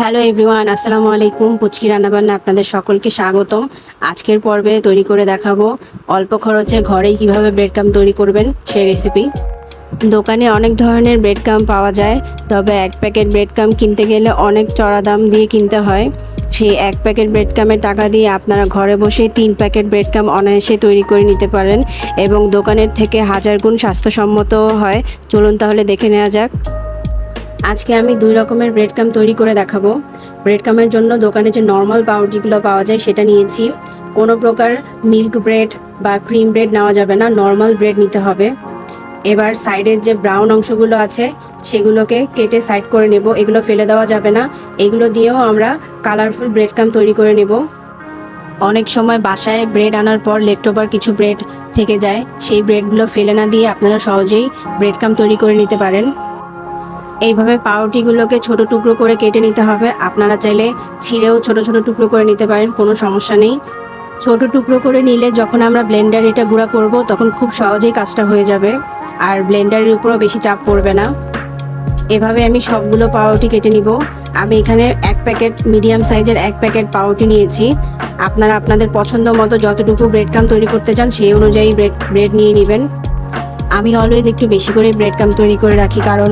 Hello everyone আসসালামু আলাইকুম। পুচকি রান্নাবান্না আপনাদের সকলকে স্বাগতম। আজকের পর্বে তৈরি করে দেখাবো অল্প খরচে ঘরেই কীভাবে ব্রেড কাম তৈরি করবেন সেই রেসিপি দোকানে অনেক ধরনের ব্রেড কাম পাওয়া যায়, তবে এক প্যাকেট ব্রেড কাম কিনতে গেলে অনেক চড়া দাম দিয়ে কিনতে হয়। সেই এক প্যাকেট ব্রেড কামের টাকা দিয়ে আপনারা ঘরে বসে তিন প্যাকেট ব্রেড কাম অনায়াসে তৈরি করে নিতে পারেন এবং দোকানের থেকে হাজার গুণ স্বাস্থ্যসম্মত হয়। চলুন তাহলে দেখে নেওয়া যাক। আজকে আমি দুই রকমের ব্রেড কাম তৈরি করে দেখাবো। ব্রেড কামের জন্য দোকানে যে নর্মাল পাউরুটিগুলো পাওয়া যায় সেটা নিয়েছি। কোনো প্রকার মিল্ক ব্রেড বা ক্রিম ব্রেড নেওয়া যাবে না নর্মাল ব্রেড নিতে হবে। এবার সাইডের যে ব্রাউন অংশগুলো আছে, সেগুলোকে কেটে সাইড করে নেব। এগুলো ফেলে দেওয়া যাবে না। এগুলো দিয়েও আমরা কালারফুল ব্রেড কাম তৈরি করে নেব। অনেক সময় বাসায় ব্রেড আনার পর লেফট ওভার কিছু ব্রেড থেকে যায়। সেই ব্রেডগুলো ফেলে না দিয়ে আপনারা সহজেই ব্রেড কাম তৈরি করে নিতে পারেন। এইভাবে পাউরুটিগুলোকে ছোট টুকরো করে কেটে নিতে হবে। আপনারা চাইলে ছিঁড়েও ছোট ছোট টুকরো করে নিতে পারেন, কোনো সমস্যা নেই। ছোট টুকরো করে নিলে যখন আমরা ব্লেন্ডার এটা গুঁড়া করব, তখন খুব সহজেই কাজটা হয়ে যাবে আর ব্লেন্ডারের উপরও বেশি চাপ পড়বে না। এভাবে আমি সবগুলো পাউরুটি কেটে নিব। আমি এখানে এক প্যাকেট মিডিয়াম সাইজের এক প্যাকেট পাউরুটি নিয়েছি। আপনারা আপনাদের পছন্দ মতো যতটুকু ব্রেড কাম তৈরি করতে চান, সেই অনুযায়ী ব্রেড ব্রেড নিয়ে নেবেন। আমি অলওয়েজ একটু বেশি করে ব্রেড কাম তৈরি করে রাখি, কারণ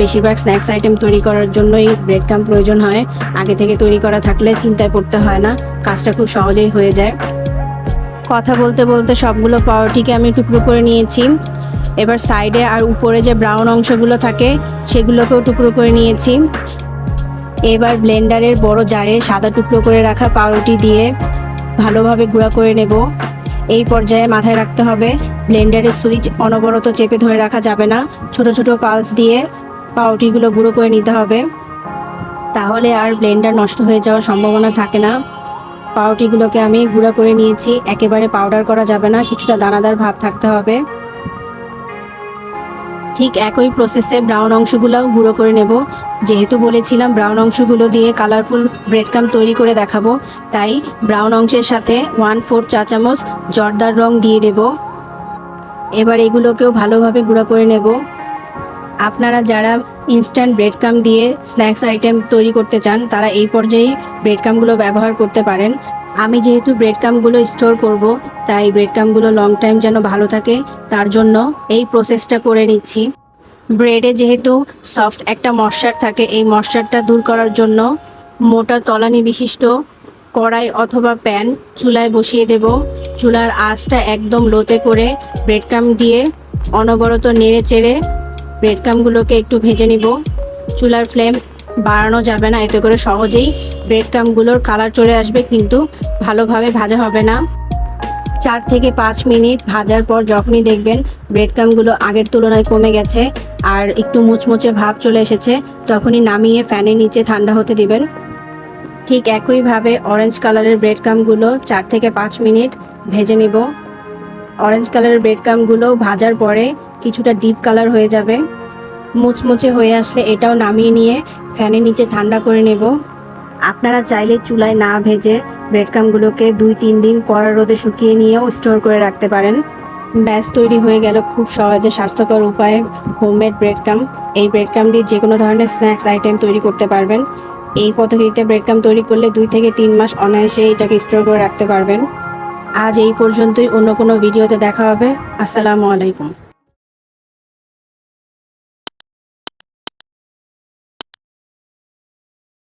বেশিরভাগ স্ন্যাক্স আইটেম তৈরি করার জন্যই ব্রেড কাম প্রয়োজন হয়। আগে থেকে তৈরি করা থাকলে চিন্তায় পড়তে হয় না, কাজটা খুব সহজেই হয়ে যায়। কথা বলতে বলতে সবগুলো পাউরুটিকে আমি টুকরো করে নিয়েছি। এবার সাইডে আর উপরে যে ব্রাউন অংশগুলো থাকে, সেগুলোকেও টুকরো করে নিয়েছি। এবার ব্লেন্ডারের বড় জারে সাদা টুকরো করে রাখা পাউরুটি দিয়ে ভালোভাবে গুঁড়া করে নেব। এই পর্যায়ে মাথায় রাখতে হবে ব্লেন্ডারের সুইচ অনবরত চেপে ধরে রাখা যাবে না। ছোট ছোট পালস দিয়ে পাউটিগুলো গুঁড়ো করে নিতে হবে। তাহলে আর ব্লেন্ডার নষ্ট হয়ে যাওয়ার সম্ভাবনা থাকে না। পাউটিগুলোকে আমি গুঁড়া করে নিয়েছি, একেবারে পাউডার করা যাবে না, কিছুটা দানাদার ভাব থাকতে হবে। ঠিক একই প্রসেসে ব্রাউন অংশগুলোও গুঁড়ো করে নেব। যেহেতু বলেছিলাম ব্রাউন অংশগুলো দিয়ে কালারফুল ব্রেড কাম তৈরি করে দেখাবো, তাই ব্রাউন অংশের সাথে ওয়ান ফোর চা চামচ জর্দার রং দিয়ে দেব। এবার এগুলোকেও ভালোভাবে গুঁড়ো করে নেব। আপনারা যারা ইনস্ট্যান্ট ব্রেড কাম দিয়ে স্ন্যাক্স আইটেম তৈরি করতে চান, তারা এই পর্যায়ে ব্রেড কামগুলো ব্যবহার করতে পারেন। আমি যেহেতু ব্রেড কামগুলো স্টোর করব, তাই ব্রেড কামগুলো লং টাইম যেন ভালো থাকে, তার জন্য এই প্রসেসটা করে নিচ্ছি। ব্রেডে যেহেতু সফট একটা ময়শ্চার থাকে, এই ময়শ্চারটা দূর করার জন্য মোটা তলানি বিশিষ্ট কড়াই অথবা প্যান চুলায় বসিয়ে দেব। চুলার আঁচটা একদম লোতে করে ব্রেড কাম দিয়ে অনবরত নেড়ে চেড়ে ব্রেড কামগুলোকে একটু ভেজে নিব। চুলার ফ্লেম বাড়ানো যাবে না, এতে করে সহজেই ব্রেড কামগুলোর কালার চলে আসবে, কিন্তু ভালোভাবে ভাজা হবে না। চার থেকে পাঁচ মিনিট ভাজার পর যখনই দেখবেন ব্রেড কামগুলো আগের তুলনায় কমে গেছে আর একটু মুচমুচে ভাব চলে এসেছে, তখনই নামিয়ে ফ্যানের নিচে ঠান্ডা হতে দিবেন। ঠিক একইভাবে অরেঞ্জ কালারের ব্রেড কামগুলো চার থেকে পাঁচ মিনিট ভেজে নিব। অরেঞ্জ কালারের ব্রেড ভাজার পরে কিছুটা ডিপ কালার হয়ে যাবে। মুচমুচে হয়ে আসলে এটাও নামিয়ে নিয়ে ফ্যানের নিচে ঠান্ডা করে নেব। আপনারা চাইলে চুলায় না ভেজে ব্রেডকামগুলোকে দুই তিন দিন কড়া রোদে শুকিয়ে নিয়েও স্টোর করে রাখতে পারেন। ব্যাস, তৈরি হয়ে গেল খুব সহজে স্বাস্থ্যকর উপায়ে হোমমেড ব্রেডকাম এই ব্রেডকাম দিয়ে যে কোনো ধরনের স্ন্যাক্স আইটেম তৈরি করতে পারবেন। এই পদ্ধতিতে ব্রেডকাম তৈরি করলে দুই থেকে তিন মাস অনায়াসে এটাকে স্টোর করে রাখতে পারবেন। আজ এই পর্যন্তই অন্য কোনো ভিডিওতে দেখা হবে। আসসালামু আলাইকুম।